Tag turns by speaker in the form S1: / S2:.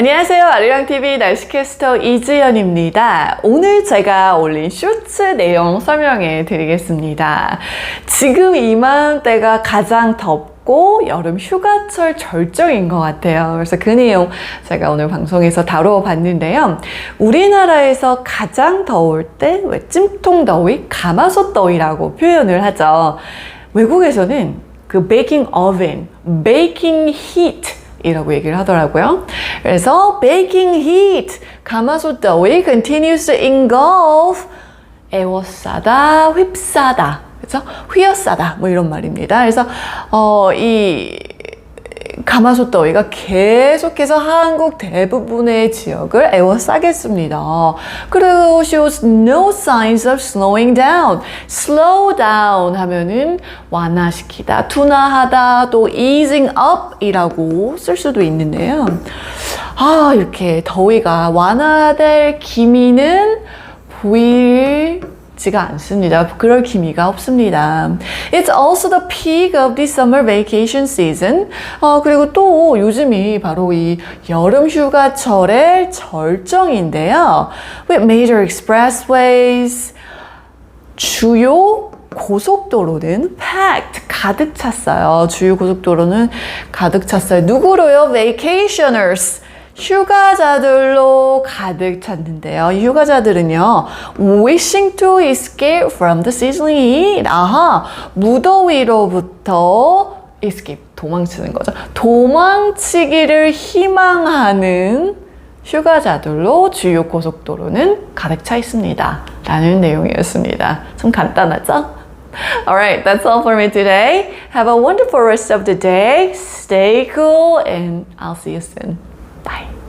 S1: 안녕하세요. 아리랑TV 날씨캐스터 이지연입니다. 오늘 제가 올린 쇼츠 내용 설명해 드리겠습니다. 지금 이맘때가 가장 덥고 여름 휴가철 절정인 것 같아요. 그래서 그 내용 제가 오늘 방송에서 다루어 봤는데요. 우리나라에서 가장 더울 때 왜 찜통 더위, 가마솥 더위라고 표현을 하죠. 외국에서는 그 베이킹 오븐, 베이킹 히트 이라고 얘기를 하더라고요. 그래서 baking heat, 가마솥 더위 continues to engulf, 에워싸다, 휩싸다, 그죠? 휘어싸다, 뭐 이런 말입니다. 그래서 어, 이 가마솥 더위가 계속해서 한국 대부분의 지역을 에워싸겠습니다. 그리고 shows no signs of slowing down. slow down 하면은 완화시키다, 둔화하다, 또 easing up 이라고 쓸 수도 있는데요. 아, 이렇게 더위가 완화될 기미는 보일 지가 않습니다. 그럴 기미가 없습니다. It's also the peak of the summer vacation season. 어, 그리고 또 요즘이 바로 이 여름 휴가철의 절정인데요. With major expressways, 주요 고속도로는 packed, 가득 찼어요. 주요 고속도로는 가득 찼어요. 누구로요? Vacationers. 휴가자들로 가득 찼는데요. 이 휴가자들은요, wishing to escape from the sizzling. 아하, 무더위로부터 escape, 도망치는 거죠. 도망치기를 희망하는 휴가자들로 주요 고속도로는 가득 차 있습니다. 라는 내용이었습니다. 좀 간단하죠? Alright, that's all for me today. Have a wonderful rest of the day. Stay cool and I'll see you soon. 拜。